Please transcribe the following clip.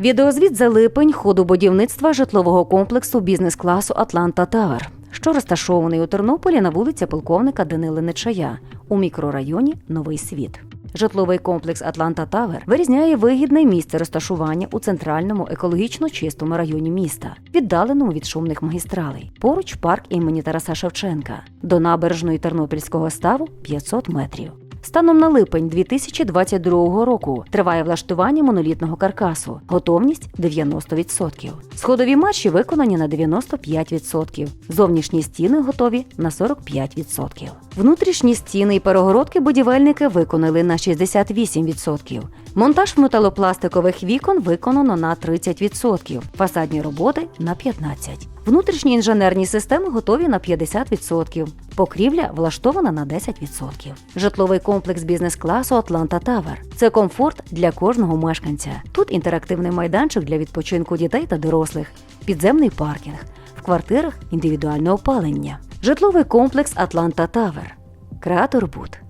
Відеозвіт за липень ходу будівництва житлового комплексу бізнес-класу Атланта Тавер, що розташований у Тернополі на вулиці полковника Данили Нечая у мікрорайоні Новий Світ. Житловий комплекс Атланта Тавер вирізняє вигідне місце розташування у центральному екологічно чистому районі міста, віддаленому від шумних магістралей. Поруч парк імені Тараса Шевченка. До набережної Тернопільського ставу 500 метрів. Станом на липень 2022 року триває влаштування монолітного каркасу. Готовність 90%. Сходові марші виконані на 95%. Зовнішні стіни готові на 45%. Внутрішні стіни і перегородки будівельники виконали на 68%. Монтаж металопластикових вікон виконано на 30%. Фасадні роботи на 15%. Внутрішні інженерні системи готові на 50%. Покрівля влаштована на 10%. Житловий комплекс бізнес-класу Атланта Тавер. Це комфорт для кожного мешканця. Тут інтерактивний майданчик для відпочинку дітей та дорослих, підземний паркінг, в квартирах індивідуальне опалення. Житловий комплекс Атланта Тавер. Креатор Буд.